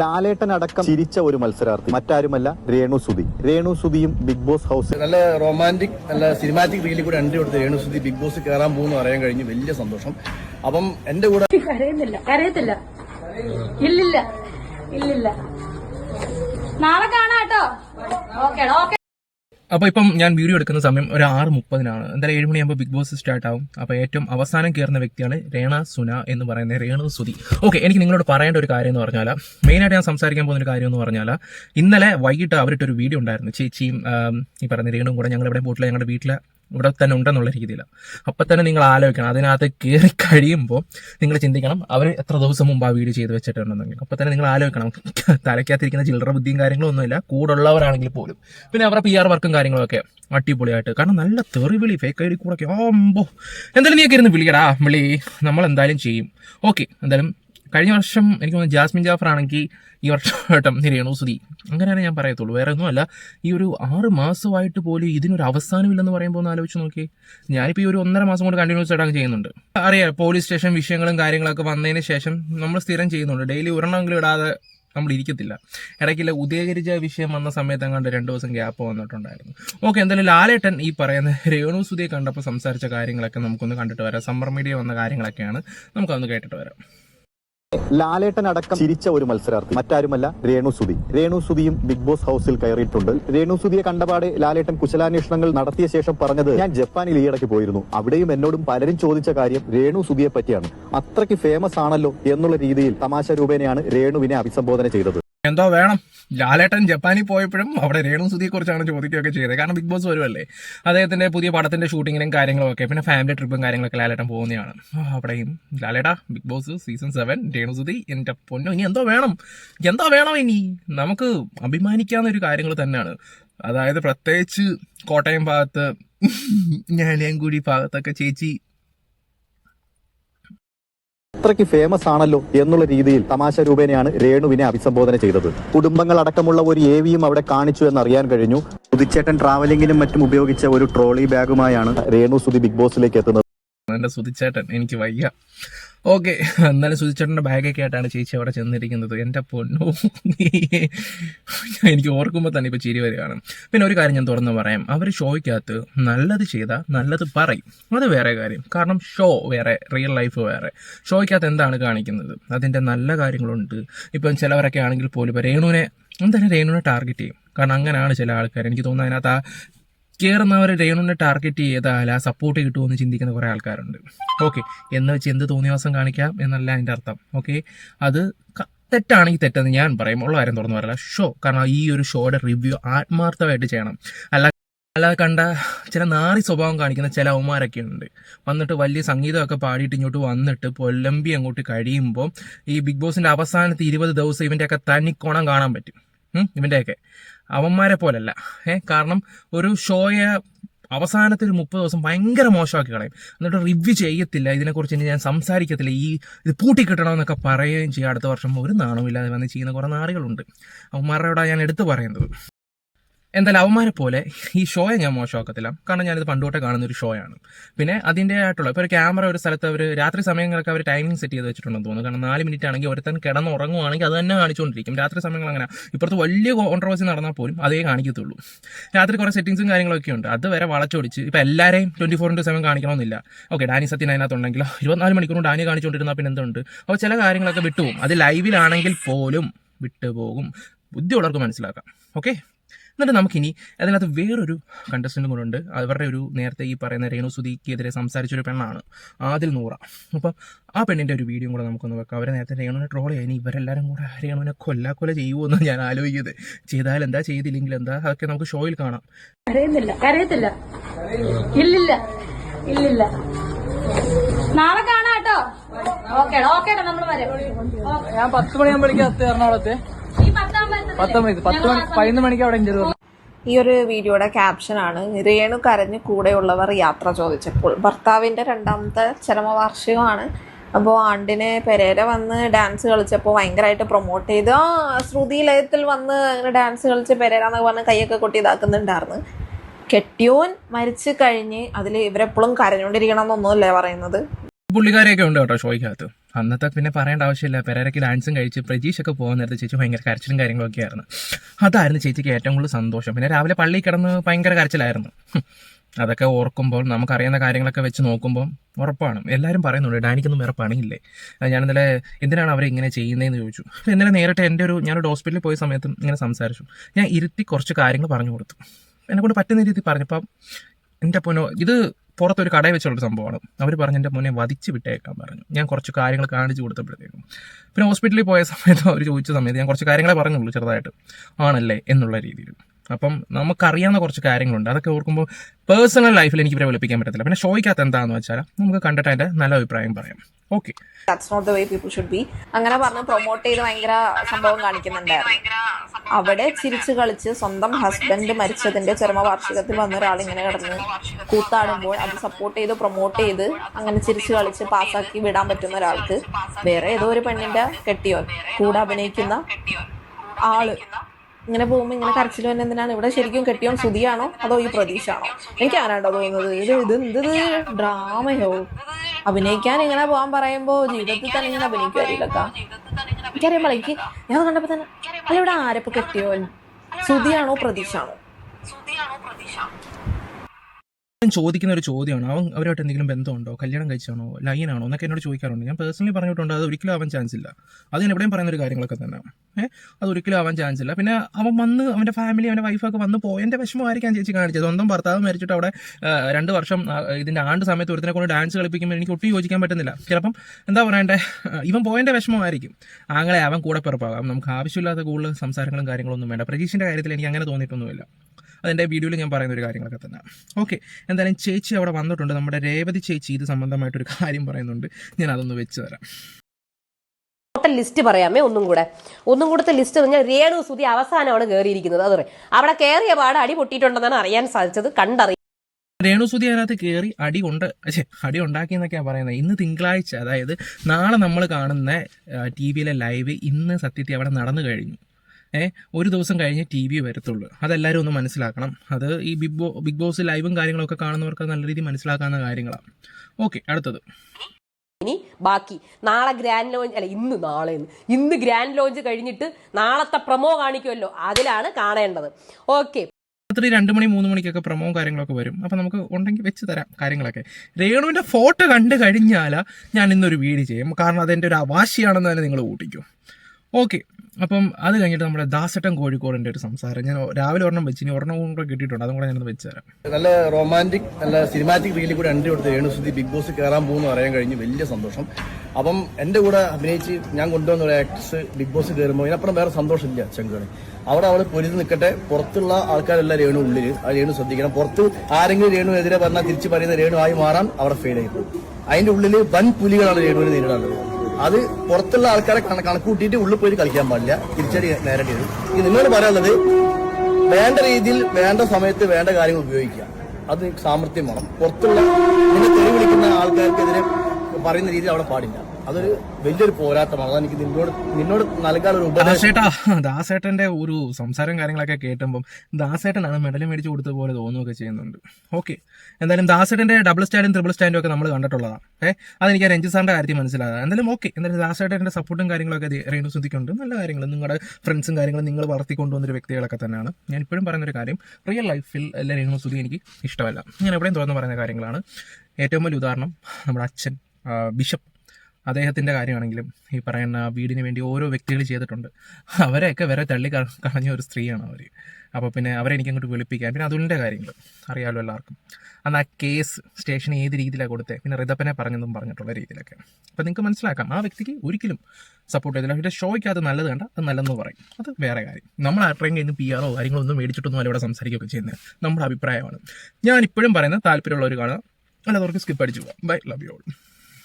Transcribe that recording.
ലാലേട്ടൻ അടക്കം ചിരിച്ച ഒരു മത്സരാർത്ഥി. മറ്റാരുമല്ല രേണു സുധി. രേണു സുധിയും ബിഗ് ബോസ് ഹൗസ് നല്ല റൊമാന്റിക് നല്ല സിനിമാറ്റിക് റീലിൽ കൂടെ എൻട്രി കൊടുത്ത് രേണു സുധി ബിഗ് ബോസ് കയറാൻ പോകുന്നു അറിയാൻ കഴിഞ്ഞു വലിയ സന്തോഷം. അപ്പം എന്റെ കൂടെ കരയുന്നില്ല കരയത്തില്ല. ഇല്ലില്ല ഇല്ലില്ല. നാളെ കാണാട്ടോ ഓക്കേടാ ഓക്കെ. അപ്പോൾ ഇപ്പം ഞാൻ വീഡിയോ എടുക്കുന്ന സമയം ഒരു ആറ് മുപ്പതിനാണ്. എന്തായാലും ഏഴ് മണിയാകുമ്പോൾ ബിഗ് ബോസ് സ്റ്റാർട്ട് ആവും. അപ്പോൾ ഏറ്റവും അവസാനം കയറുന്ന വ്യക്തിയാണ് രേണ സുന എന്ന് പറയുന്ന രേണു സുതി ഓക്കെ എനിക്ക് നിങ്ങളോട് പറയേണ്ട ഒരു കാര്യം എന്ന് പറഞ്ഞാൽ മെയിനായിട്ട് ഞാൻ സംസാരിക്കാൻ പോകുന്ന ഒരു കാര്യം എന്ന് പറഞ്ഞാൽ ഇന്നലെ വൈകിട്ട് അവരിട്ടൊരു വീഡിയോ ഉണ്ടായിരുന്നു. ചേച്ചിയും ഈ പറയുന്ന രേണുവും കൂടെ ഞങ്ങൾ ഇവിടെ ബോട്ടിൽ ഞങ്ങളുടെ വീട്ടിൽ ഇവിടെ തന്നെ ഉണ്ടെന്നുള്ള രീതിയിലാണ് അപ്പം തന്നെ നിങ്ങൾ ആലോചിക്കണം. അതിനകത്ത് കയറി കഴിയുമ്പോൾ നിങ്ങൾ ചിന്തിക്കണം അവർ എത്ര ദിവസം മുമ്പ് ആ വീഡിയോ ചെയ്ത് വെച്ചിട്ടുണ്ടെന്നെങ്കിൽ അപ്പം തന്നെ നിങ്ങൾ ആലോചിക്കണം. തലയ്ക്കകത്തിരിക്കുന്ന ചില്ലറ ബുദ്ധിയും കാര്യങ്ങളും ഒന്നുമില്ല. കൂടുള്ളവരാണെങ്കിൽ പോലും. പിന്നെ അവരുടെ പി ആർ വർക്കും കാര്യങ്ങളൊക്കെ അടിപൊളിയായിട്ട്. കാരണം നല്ല തെറിവിളി ഫേക്ക് ഐ ഡി കൂടെ ആകുമ്പോൾ എന്തായാലും നീ ഒക്കെ ഇരുന്ന് വിളിക്കടാ വിളി. നമ്മൾ എന്തായാലും ചെയ്യും. ഓക്കെ എന്തായാലും കഴിഞ്ഞ വർഷം എനിക്ക് തോന്നുന്നു ജാസ്മിൻ ജാഫർ ആണെങ്കിൽ ഈ വർഷം രേണു സുധി. അങ്ങനെയാണ് ഞാൻ പറയത്തുള്ളൂ. വേറെ ഒന്നുമല്ല ഈ ഒരു ആറ് മാസമായിട്ട് പോലും ഇതിനൊരു അവസാനമില്ലെന്ന് പറയുമ്പോൾ ഒന്ന് ആലോചിച്ച് നോക്കി ഞാനിപ്പോൾ ഈ ഒരു ഒന്നര മാസം കൊണ്ട് കണ്ടിന്യൂസ് ആയിട്ട് ചെയ്യുന്നുണ്ട്. അറിയാം പോലീസ് സ്റ്റേഷൻ വിഷയങ്ങളും കാര്യങ്ങളൊക്കെ വന്നതിന് ശേഷം നമ്മൾ സ്ഥിരം ചെയ്യുന്നുണ്ട്. ഡെയിലി ഒരെണ്ണമെങ്കിലും ഇടാതെ നമ്മൾ ഇരിക്കത്തില്ല. ഇടയ്ക്കില്ല ഉദയകരിച്ച വിഷയം വന്ന സമയത്ത് അങ്ങാണ്ട് രണ്ട് ദിവസം ഗ്യാപ്പ് വന്നിട്ടുണ്ടായിരുന്നു. ഓക്കെ എന്തായാലും ലാലേട്ടൻ ഈ പറയുന്ന രേണു സുധിയെ കണ്ടപ്പോൾ സംസാരിച്ച കാര്യങ്ങളൊക്കെ നമുക്കൊന്ന് കണ്ടിട്ട് വരാം. സമ്മർ മീഡിയ വന്ന കാര്യങ്ങളൊക്കെയാണ് നമുക്കൊന്ന് കേട്ടിട്ട് വരാം. ലാലേട്ടൻ അടക്കം ചിരിച്ച ഒരു മത്സരാർത്ഥി മറ്റാരുമല്ല രേണു സുധി. രേണു സുധിയും ബിഗ് ബോസ് ഹൗസിൽ കയറിയിട്ടുണ്ട്. രേണു സുധിയെ കണ്ടപാടെ ലാലേട്ടൻ കുശലാന്വേഷണങ്ങൾ നടത്തിയ ശേഷം പറഞ്ഞത് ഞാൻ ജപ്പാനിൽ ഈയിടയ്ക്ക് പോയിരുന്നു. അവിടെയും എന്നോടും പലരും ചോദിച്ച കാര്യം രേണു സുധിയെ പറ്റിയാണ്. അത്രയ്ക്ക് ഫേമസ് ആണല്ലോ എന്നുള്ള രീതിയിൽ തമാശ രൂപേണയാണ് രേണുവിനെ അഭിസംബോധന ചെയ്തത്. എന്തോ വേണം. ലാലേട്ടൻ ജപ്പാനിൽ പോയപ്പോഴും അവിടെ രേണു സുധിയെ കുറിച്ചാണ് ചോദിക്കുകയൊക്കെ ചെയ്തത്. കാരണം ബിഗ് ബോസ് വരുമല്ലേ അദ്ദേഹത്തിന്റെ പുതിയ പടത്തിന്റെ ഷൂട്ടിങ്ങിനും കാര്യങ്ങളും ഒക്കെ പിന്നെ ഫാമിലി ട്രിപ്പും കാര്യങ്ങളൊക്കെ ലാലേട്ടൻ പോകുന്നതാണ്. അവിടെയും ലാലേട്ട big boss season seven Renu Sudhi എന്റെ പൊന്നോ ഇനി എന്തോ വേണം? എന്തോ വേണം ഇനി? നമുക്ക് അഭിമാനിക്കാവുന്ന ഒരു കാര്യങ്ങൾ തന്നെയാണ്. അതായത് പ്രത്യേകിച്ച് കോട്ടയം ഭാഗത്ത് ഞാലിയാൻകുടി ഭാഗത്തൊക്കെ ചേച്ചി അത്രയ്ക്ക് ഫേമസ് ആണല്ലോ എന്നുള്ള രീതിയിൽ തമാശ രൂപേണയാണ് രേണുവിനെ അഭിസംബോധന ചെയ്തത്. കുടുംബങ്ങൾ അടക്കമുള്ള ഒരു ഏവിയും അവിടെ കാണിച്ചു എന്നറിയാൻ കഴിഞ്ഞു. പുതുച്ചേട്ടൻ ട്രാവലിംഗിനും മറ്റും ഉപയോഗിച്ച ഒരു ട്രോളി ബാഗുമായാണ് രേണു സുധി ബിഗ് ബോസിലേക്ക് എത്തുന്നത്. എന്റെ സുധിച്ചേട്ടൻ എനിക്ക് വയ്യ. ഓക്കെ. എന്നാലും സുധിച്ചേട്ടന്റെ ബാഗൊക്കെ ആയിട്ടാണ് ചേച്ചി അവിടെ ചെന്നിരിക്കുന്നത്. എന്റെ പൊന്നു എനിക്ക് ഓർക്കുമ്പോൾ തന്നെ ഇപ്പോൾ ചിരി വരികയാണ്. പിന്നെ ഒരു കാര്യം ഞാൻ തുറന്ന് പറയാം. അവർ ഷോയ്ക്കകത്ത് നല്ലത് ചെയ്താൽ നല്ലത് പറയും. അത് വേറെ കാര്യം. കാരണം ഷോ വേറെ റിയൽ ലൈഫ് വേറെ. ഷോയ്ക്കകത്ത് എന്താണ് കാണിക്കുന്നത്? അതിന്റെ നല്ല കാര്യങ്ങളുണ്ട്. ഇപ്പം ചിലവരൊക്കെ ആണെങ്കിൽ പോലും ഇപ്പോൾ രേണുവിനെ എന്തായാലും രേണുവിനെ ടാർഗറ്റ് ചെയ്യും. കാരണം അങ്ങനെയാണ് ചില ആൾക്കാർ എനിക്ക് തോന്നുന്നത് അതിനകത്ത് ആ കയറുന്നവർ രേണുവിനെ ടാർഗറ്റ് ചെയ്താൽ സപ്പോർട്ട് കിട്ടുമെന്ന് ചിന്തിക്കുന്ന കുറേ ആൾക്കാരുണ്ട്. ഓക്കെ എന്ന് വെച്ച് എന്ത് തോന്നിയവാസം കാണിക്കാം എന്നല്ല അതിന്റെ അർത്ഥം. ഓക്കെ അത് തെറ്റാണെങ്കിൽ തെറ്റെന്ന് ഞാൻ പറയും. ഉള്ള കാര്യം തുറന്നു പറയില്ല. ഷോ കാരണം ഈ ഒരു ഷോയുടെ റിവ്യൂ ആത്മാർത്ഥമായിട്ട് ചെയ്യണം. അല്ല അല്ലാതെ കണ്ട ചില നാറി സ്വഭാവം കാണിക്കുന്ന ചില അവന്മാരൊക്കെ ഉണ്ട്. വന്നിട്ട് വലിയ സംഗീതമൊക്കെ പാടിയിട്ട് ഇങ്ങോട്ട് വന്നിട്ട് പൊല്ലമ്പി അങ്ങോട്ട് കഴിയുമ്പോൾ ഈ ബിഗ് ബോസിന്റെ അവസാനത്തെ ഇരുപത് ദിവസം ഇവന്റെയൊക്കെ തനിക്കോണം കാണാൻ പറ്റും. ഉം, ഇവന്റെയൊക്കെ. അവന്മാരെ പോലല്ല ഏഹ് കാരണം ഒരു ഷോയെ അവസാനത്തിൽ മുപ്പത് ദിവസം ഭയങ്കര മോശമാക്കി കളയും. എന്നിട്ട് റിവ്യൂ ചെയ്യത്തില്ല. ഇതിനെക്കുറിച്ച് ഇനി ഞാൻ സംസാരിക്കത്തില്ല. ഈ ഇത് പൂട്ടിക്കിട്ടണമെന്നൊക്കെ പറയുകയും ചെയ്യും. അടുത്ത വർഷം ഒരു നാണമില്ലാതെ വന്ന് ചെയ്യുന്ന കുറേ നാറികളുണ്ട്. അവന്മാരോടാണ് ഞാൻ എടുത്തു പറയുന്നത്. എന്തായാലും അവന്മാരെ പോലെ ഈ ഷോയെ ഞാൻ മോശമാക്കത്തില്ല. കാരണം ഞാനിത് പണ്ടുതൊട്ടേ കാണുന്ന ഒരു ഷോയാണ് പിന്നെ അതിന്റെ ആയിട്ടുള്ള ഇപ്പോൾ ഒരു ക്യാമറ ഒരു സ്ഥലത്ത് അവർ രാത്രി സമയങ്ങളൊക്കെ അവർ ടൈമിംഗ് സെറ്റ് ചെയ്ത് വെച്ചിട്ടുണ്ടെന്ന് തോന്നുന്നു. കാരണം നാല് മിനിറ്റ് ആണെങ്കിൽ ഒരുത്തൻ കിടന്നുറങ്ങുവാണെങ്കിൽ അത് തന്നെ കാണിച്ചുകൊണ്ടിരിക്കും. രാത്രി സമയങ്ങൾ അങ്ങനെ ഇപ്പുറത്ത് വലിയ കോൺട്രവേഴ്സി നടന്നാൽ പോലും അതേ കാണിക്കത്തുള്ളൂ. രാത്രി കുറേ സെറ്റിങ്സും കാര്യങ്ങളൊക്കെ ഉണ്ട്. അത് വരെ വളച്ചൊടിച്ച് ഇപ്പോൾ എല്ലാവരെയും ട്വന്റി ഫോർ ഇന്റു സെവൻ കാണിക്കണമെന്നില്ല. ഓക്കെ ഡാനി സത്യൻ അതിനകത്തുണ്ടെങ്കിലോ ഇരുപത്തിനാല് മണിക്കൂറും ഡാനി കാണിച്ചുകൊണ്ടിരുന്നാൽ പിന്നെ എന്തുണ്ട്? അപ്പോൾ ചില കാര്യങ്ങളൊക്കെ വിട്ടുപോകും. അത് ലൈവിലാണെങ്കിൽ പോലും വിട്ടുപോകും. ബുദ്ധിയുള്ളവർക്ക് മനസ്സിലാക്കാം. ഓക്കെ എന്നിട്ട് നമുക്കിനി അതിനകത്ത് വേറൊരു കണ്ടസ്റ്റന്റ് കൂടെ ഉണ്ട്. അവരുടെ ഒരു നേരത്തെ ഈ പറയുന്ന രേണു സുധിക്കെതിരെ സംസാരിച്ചൊരു പെണ്ണാണ് ആദിൽ നൂറ. അപ്പം ആ പെണ്ണിന്റെ ഒരു വീഡിയോ കൂടെ നമുക്കൊന്ന് വെക്കാം. അവരെ നേരത്തെ രേണുവിനെ ട്രോൾ ചെയ്യാൻ ഇവരെല്ലാവരും കൂടെ രേണുവിനെ കൊല്ലാക്കൊല ചെയ്യുമോ ഞാൻ ആലോചിക്കുന്നത്. ചെയ്താൽ എന്താ ചെയ്തില്ലെങ്കിൽ എന്താ? അതൊക്കെ നമുക്ക് ഷോയിൽ കാണാം. കരയുന്നില്ല. കരയത്തില്ല. ഇല്ലില്ല. ഇല്ലില്ല. നാളെ കാണാട്ടോ ഓക്കേടാ ഓക്കേടാ നമ്മൾ വരും. ഞാൻ പത്ത് മണിയാകുമ്പോഴേക്കും എത്തി എറണാകുളത്ത്. പത്ത് മണി പത്ത് മണി പതിനൊന്ന് മണിക്ക് അവിടെ ഈ ഒരു വീഡിയോയുടെ ക്യാപ്ഷൻ ആണ് രേണു കരഞ്ഞ് കൂടെയുള്ളവർ യാത്ര ചോദിച്ചപ്പോൾ. ഭർത്താവിന്റെ രണ്ടാമത്തെ ചരമവാർഷികമാണ്. അപ്പോൾ ആണ്ടിനെ പെരേര വന്ന് ഡാൻസ് കളിച്ചപ്പോൾ ഭയങ്കരമായിട്ട് പ്രൊമോട്ട് ചെയ്ത് ആ ശ്രുതി ലയത്തിൽ വന്ന് അങ്ങനെ ഡാൻസ് കളിച്ച് പെരേര എന്നൊക്കെ പറഞ്ഞ് കൈയൊക്കെ കൊട്ടി ഇതാക്കുന്നുണ്ടായിരുന്നു. കെട്ടിയോൻ മരിച്ചു കഴിഞ്ഞ് അതിൽ ഇവരെപ്പോഴും കരഞ്ഞുകൊണ്ടിരിക്കണം എന്നൊന്നുമല്ലേ പറയുന്നത്. പുള്ളിക്കാരെയൊക്കെ ഉണ്ട് കേട്ടോ ഷോയ്ക്കകത്ത്. അന്നത്തെ പിന്നെ പറയേണ്ട ആവശ്യമില്ല. പെരേരയ്ക്ക് ഡാൻസും കഴിച്ച് പ്രജീഷൊക്കെ പോകുന്ന നേരത്തെ ചേച്ചി ഭയങ്കര കരച്ചിലും കാര്യങ്ങളൊക്കെ ആയിരുന്നു. അതായിരുന്നു ചേച്ചിക്ക് ഏറ്റവും കൂടുതൽ സന്തോഷം. പിന്നെ രാവിലെ പള്ളിയിൽ കിടന്ന് ഭയങ്കര കരച്ചിലായിരുന്നു. അതൊക്കെ ഓർക്കുമ്പോൾ നമുക്കറിയുന്ന കാര്യങ്ങളൊക്കെ വെച്ച് നോക്കുമ്പോൾ ഉറപ്പാണ്. എല്ലാവരും പറയുന്നുണ്ട് ഡാനിക്കൊന്നും വേറെ പണിയില്ലേ? ഞാൻ ഇന്നലെ എന്തിനാണ് അവരെ ഇങ്ങനെ ചെയ്യുന്നതെന്ന് ചോദിച്ചു. ഇന്നലെ നേരിട്ട് എന്റെ ഒരു ഞാനൊരു ഹോസ്പിറ്റലിൽ പോയ സമയത്തും ഇങ്ങനെ സംസാരിച്ചു. ഞാൻ ഇരുത്തി കുറച്ച് കാര്യങ്ങൾ പറഞ്ഞു കൊടുത്തു. എന്നെക്കൊണ്ട് പറ്റുന്ന രീതിയിൽ പറഞ്ഞപ്പം എന്റെ പൊന്നോ ഇത് പുറത്തൊരു കടയിൽ വെച്ചുള്ളൊരു സംഭവമാണ്. അവർ പറഞ്ഞു എന്റെ മുന്നേ വധിച്ച് വിട്ടേക്കാൻ പറഞ്ഞു. ഞാൻ കുറച്ച് കാര്യങ്ങൾ കാണിച്ചു കൊടുത്തപ്പോഴത്തേക്കും. പിന്നെ ഹോസ്പിറ്റലിൽ പോയ സമയത്ത് അവർ ചോദിച്ച സമയത്ത് ഞാൻ കുറച്ച് കാര്യങ്ങളെ പറഞ്ഞുള്ളൂ ചെറുതായിട്ട്. ആണല്ലേ എന്നുള്ള രീതിയിൽ. അപ്പം നമുക്കറിയാവുന്ന കുറച്ച് കാര്യങ്ങളുണ്ട്. അതൊക്കെ ഓർക്കുമ്പോൾ പേഴ്സണൽ ലൈഫിൽ എനിക്ക് ഇവരെ വിളിപ്പിക്കാൻ പറ്റത്തില്ല. പിന്നെ ഷോയ്ക്കകത്ത് എന്താണെന്ന് വെച്ചാൽ നമുക്ക് കണ്ടിട്ട് അതിന്റെ നല്ല അഭിപ്രായം പറയാം. That's not the way should be അങ്ങനെ പറഞ്ഞ് പ്രൊമോട്ട് ചെയ്ത് ഭയങ്കര സംഭവം കാണിക്കുന്നുണ്ടായിരുന്നു. അവിടെ ചിരിച്ചു കളിച്ച് സ്വന്തം ഹസ്ബൻഡ് മരിച്ചതിന്റെ ചരമവാർഷികത്തിൽ വന്ന ഒരാൾ ഇങ്ങനെ കിടന്ന് കൂത്താടുമ്പോൾ അത് സപ്പോർട്ട് ചെയ്ത് പ്രൊമോട്ട് ചെയ്ത് അങ്ങനെ ചിരിച്ചു കളിച്ച് പാസ്സാക്കി വിടാൻ പറ്റുന്ന ഒരാൾക്ക് വേറെ ഏതോ ഒരു പെണ്ണിന്റെ കെട്ടിയോൻ കൂടെ അഭിനയിക്കുന്ന ആൾ ഇങ്ങനെ പോകുമ്പോൾ ഇങ്ങനെ കരച്ചിൽ തന്നെ എന്തിനാണ്? ഇവിടെ ശരിക്കും കെട്ടിയോൻ സുതിയാണോ അതോ ഈ പ്രതീക്ഷയാണോ? എനിക്ക് ആരാണ്ടോ തോന്നുന്നത്. ഇത് ഇത് എന്ത് ഡ്രാമയോ? അഭിനയിക്കാൻ ഇങ്ങനെ പോകാൻ പറയുമ്പോൾ ജീവിതത്തിൽ തന്നെ ഇങ്ങനെ അഭിനയിക്കുമായിരിക്കും എനിക്കറിയാൻ എനിക്ക് ഞാൻ കണ്ടപ്പോൾ തന്നെ അല്ല ഇവിടെ കെട്ടിയോ ശ്രുതിയാണോ സുതിയാണോ പ്രതീക്ഷയാണോ ഞാൻ ചോദിക്കുന്ന ഒരു ചോദ്യമാണ്. അവൻ അവരുമായിട്ട് എന്തെങ്കിലും ബന്ധമുണ്ടോ? കല്യാണം കഴിച്ചാണോ? ലൈനാണോ? എന്നൊക്കെ എന്നോട് ചോദിക്കാറുണ്ട്. ഞാൻ പേഴ്സണലി പറഞ്ഞിട്ടുണ്ട് അത് ഒരിക്കലും ആവാൻ ചാൻസ് ഇല്ല. അത് ഞാൻ എവിടെയും പറയുന്ന ഒരു കാര്യങ്ങളൊക്കെ തന്നെ. ഏഹ്? അത് ഒരിക്കലും ആവാൻ ചാൻസ് ഇല്ല. പിന്നെ അവൻ വന്ന് അവന്റെ ഫാമിലി അവന്റെ വൈഫൊക്കെ വന്ന് പോയതിന്റെ വിഷമമായിരിക്കാം ചേച്ചി കാണിച്ചത്. സ്വന്തം ഭർത്താവ് മരിച്ചിട്ട് അവിടെ രണ്ട് വർഷം ഇതിന്റെ ആണ്ട് സമയത്ത് ഒരുത്തിനെ കൊണ്ട് ഡാൻസ് കളിപ്പിക്കുമ്പോൾ എനിക്ക് ഒട്ടും യോജിക്കാൻ പറ്റുന്നില്ല. ചിലപ്പം എന്താ പറയണ്ടേ? ഇവൻ പോയതിന്റെ വിഷമമായിരിക്കും ആങ്ങളെ അവൻ കൂടെ പിറപ്പാകാം. നമുക്ക് ആവശ്യമില്ലാത്ത കൂടുതൽ സംസാരങ്ങളും കാര്യങ്ങളൊന്നും വേണ്ട. പ്രതീക്ഷിന്റെ കാര്യത്തിൽ എനിക്ക് അങ്ങനെ തോന്നിയിട്ടൊന്നുമില്ല. അതിന്റെ വീഡിയോയിൽ ഞാൻ പറയുന്ന ഒരു കാര്യങ്ങളൊക്കെ തന്നെ. ഓക്കെ എന്തായാലും ചേച്ചി അവിടെ വന്നിട്ടുണ്ട്. നമ്മുടെ രേവതി ചേച്ചി ഇത് സംബന്ധമായിട്ടൊരു കാര്യം പറയുന്നുണ്ട്. ഞാൻ അതൊന്ന് വെച്ച് തരാം. ടോട്ടൽ ലിസ്റ്റ് പറയാമേ ഒന്നും കൂടെ. ഒന്നും കൂടത്തെ ലിസ്റ്റ് പറഞ്ഞാൽ രേണു സുതി അവസാനമാണ് കയറിയിരിക്കുന്നത് അത് അവിടെ കയറിയ പാട് അടി പൊട്ടിയിട്ടുണ്ടെന്നാണ് അറിയാൻ സാധിച്ചത്. കണ്ടറി രേണുസുതി അതിനകത്ത് കയറി അടി ഉണ്ട്. ഛെ, അടി ഉണ്ടാക്കി എന്നൊക്കെയാണ് പറയുന്നത്. ഇന്ന് തിങ്കളാഴ്ച അതായത് നാളെ നമ്മൾ കാണുന്ന ടി വിയിലെ ലൈവ് ഇന്ന് സത്യത്തിൽ അവിടെ നടന്നു കഴിഞ്ഞു. ഒരു ദിവസം കഴിഞ്ഞ് ടി വി വരത്തുള്ളൂ. അതെല്ലാവരും ഒന്ന് മനസ്സിലാക്കണം. അത് ഈ ബിഗ് ബോ ബിഗ് ബോസ് ലൈവും കാര്യങ്ങളൊക്കെ കാണുന്നവർക്ക് നല്ല രീതിയിൽ മനസ്സിലാക്കാവുന്ന കാര്യങ്ങളാണ്. ഓക്കെ അടുത്തത്. ഇനി ബാക്കി. നാളെ ഗ്രാൻഡ് ലോഞ്ച് അല്ല ഇന്ന് നാളെ ഇന്ന്. ഗ്രാൻഡ് ലോഞ്ച് കഴിഞ്ഞിട്ട് നാളത്തെ പ്രൊമോ കാണിക്കുമല്ലോ. അതിലാണ് കാണേണ്ടത്. ഓക്കെ രാത്രി രണ്ട് മണി മൂന്ന് മണിക്കൊക്കെ പ്രൊമോ കാര്യങ്ങളൊക്കെ വരും. അപ്പം നമുക്ക് ഉണ്ടെങ്കിൽ വെച്ച് തരാം കാര്യങ്ങളൊക്കെ. രേണുവിന്റെ ഫോട്ടോ കണ്ടു കഴിഞ്ഞാൽ ഞാൻ ഇന്നൊരു വീഡിയോ ചെയ്യും. കാരണം അതെന്റെ ഒരു അവാശിയാണെന്ന് തന്നെ നിങ്ങൾ ഊട്ടിക്കും ഓക്കെ അപ്പം അത് കഴിഞ്ഞിട്ട് നമ്മുടെ ദാസട്ടൻ കോഴിക്കോടിന്റെ ഒരു സംസാരം. ഞാൻ രാവിലെ ഒരെണ്ണം വെച്ച് ഇനി ഒരെണ്ണം കൂടെ കിട്ടിയിട്ടുണ്ട്. അതും കൂടെ ഞാനൊന്ന് വെച്ച് തരാം. നല്ല റൊമാന്റിക് നല്ല സിനിമാറ്റിക് റീലി കൂടെ എൻട്രി കൊടുത്ത് രേണുസുതി ബിഗ് ബോസ് കയറാൻ പോകുന്നു അറിയാൻ കഴിഞ്ഞ് വലിയ സന്തോഷം. അപ്പം എന്റെ കൂടെ അഭിനയിച്ച് ഞാൻ കൊണ്ടുവന്ന ഒരു ആക്ട്രസ് ബിഗ് ബോസ് കയറുമ്പോൾ ഇതിനപ്പുറം വേറെ സന്തോഷമില്ല ചെങ്കാണ് അവിടെ അവൾ പൊരുതി നിൽക്കട്ടെ. പുറത്തുള്ള ആൾക്കാരെല്ലാം രേണു ഉള്ളിൽ ആ രേണു ശ്രദ്ധിക്കണം. പുറത്ത് ആരെങ്കിലും രേണു എതിരെ പറഞ്ഞാൽ തിരിച്ച് പറയുന്ന രേണു ആയി മാറാൻ അവിടെ ഫെയിൽ പോകും അതിന്റെ ഉള്ളിൽ വൻ പുലികളാണ് രേണുവിനെ നേരിടാനുള്ളത് അത് പുറത്തുള്ള ആൾക്കാരെ കണക്കൂട്ടിയിട്ട് കണക്ക് കൂട്ടിയിട്ട് ഉള്ളിൽ പോയി കളിക്കാൻ പാടില്ല. തിരിച്ചടി നേരേണ്ടി വരും. ഇനി നിന്നോട് പറയാനുള്ളത് വേണ്ട രീതിയിൽ വേണ്ട സമയത്ത് വേണ്ട കാര്യങ്ങൾ ഉപയോഗിക്കുക. അത് സാമർത്ഥ്യം വേണം. പുറത്തുള്ള നിന്നെ തെളിവിളിക്കുന്ന ആൾക്കാർക്കെതിരെ പറയുന്ന രീതിയിൽ അവിടെ പാടില്ല. അതൊരു വലിയൊരു പോരാട്ടമാണ്. അതെനിക്ക് നിന്നോട് നിന്നോട് നൽകാനുള്ള ദാസേട്ടാ ദാസേട്ടന്റെ ഒരു സംസാരം കാര്യങ്ങളൊക്കെ കേട്ടുമ്പോൾ ദാസേട്ടനാണ് മെഡൽ മേടിച്ചു കൊടുത്ത പോലെ തോന്നുകയൊക്കെ ചെയ്യുന്നുണ്ട്. ഓക്കെ എന്തായാലും ദാസേട്ടന്റെ ഡബിൾ സ്റ്റാൻഡും ത്രിബിൾ സ്റ്റാൻഡും ഒക്കെ നമ്മൾ കണ്ടിട്ടുള്ളതാണ് ഏഹ് അതെനിക്ക് രഞ്ജി സാറിന്റെ കാര്യത്തിൽ മനസ്സിലാകാം എന്തായാലും ഓക്കെ എന്തായാലും ദാസേട്ടന്റെ സപ്പോർട്ടും കാര്യങ്ങളൊക്കെ റേണു ശ്രദ്ധിക്കുന്നുണ്ട് നല്ല കാര്യങ്ങൾ നിങ്ങളുടെ ഫ്രണ്ട്സും കാര്യങ്ങളും നിങ്ങൾ വളർത്തിക്കൊണ്ടുവന്നൊരു വ്യക്തികളൊക്കെ തന്നെയാണ്. ഞാൻ ഇപ്പോഴും പറയുന്നൊരു കാര്യം റിയൽ ലൈഫിൽ എല്ലാ രേണു സുധി എനിക്ക് ഇഷ്ടമല്ല. ഞാൻ എവിടെയും തുറന്ന് പറയുന്ന കാര്യങ്ങളാണ്. ഏറ്റവും വലിയ ഉദാഹരണം നമ്മുടെ അച്ഛൻ ബിഷപ്പ്. അദ്ദേഹത്തിന്റെ കാര്യമാണെങ്കിലും ഈ പറയുന്ന വീടിന് വേണ്ടി ഓരോ വ്യക്തികൾ ചെയ്തിട്ടുണ്ട്. അവരെയൊക്കെ വരെ തള്ളി കളഞ്ഞ ഒരു സ്ത്രീയാണ് അവർ അപ്പോൾ പിന്നെ അവരെ എനിക്ക് അങ്ങോട്ട് വിളിപ്പിക്കാൻ പിന്നെ അതുലിന്റെ കാര്യങ്ങൾ അറിയാമല്ലോ എല്ലാവർക്കും. അന്ന് ആ കേസ് സ്റ്റേഷൻ ഏത് രീതിയിലാണ് കൊടുത്തത് പിന്നെ റിതപ്പനെ പറഞ്ഞെന്നും പറഞ്ഞിട്ടുള്ള രീതിയിലൊക്കെ. അപ്പോൾ നിങ്ങൾക്ക് മനസ്സിലാക്കാം ആ വ്യക്തിക്ക് ഒരിക്കലും സപ്പോർട്ട് ചെയ്തില്ല. അവരുടെ ഷോയ്ക്ക് അത് നല്ലത് കണ്ട അത് നല്ലതെന്ന് പറയും. അത് വേറെ കാര്യം. നമ്മൾ ആരുടെയും കയ്യിൽ നിന്ന് പി ആറോ കാര്യങ്ങളൊന്നും മേടിച്ചിട്ടൊന്നും അല്ല ഇവിടെ സംസാരിക്കുകയൊക്കെ ചെയ്യുന്നത് നമ്മുടെ അഭിപ്രായമാണ്. ഞാൻ ഇപ്പോഴും പറയുന്നത് താല്പര്യമുള്ളവർ കാണുക അല്ലാത്തവർക്ക് സ്കിപ്പ് അടിച്ചു പോകാം. Bye love you all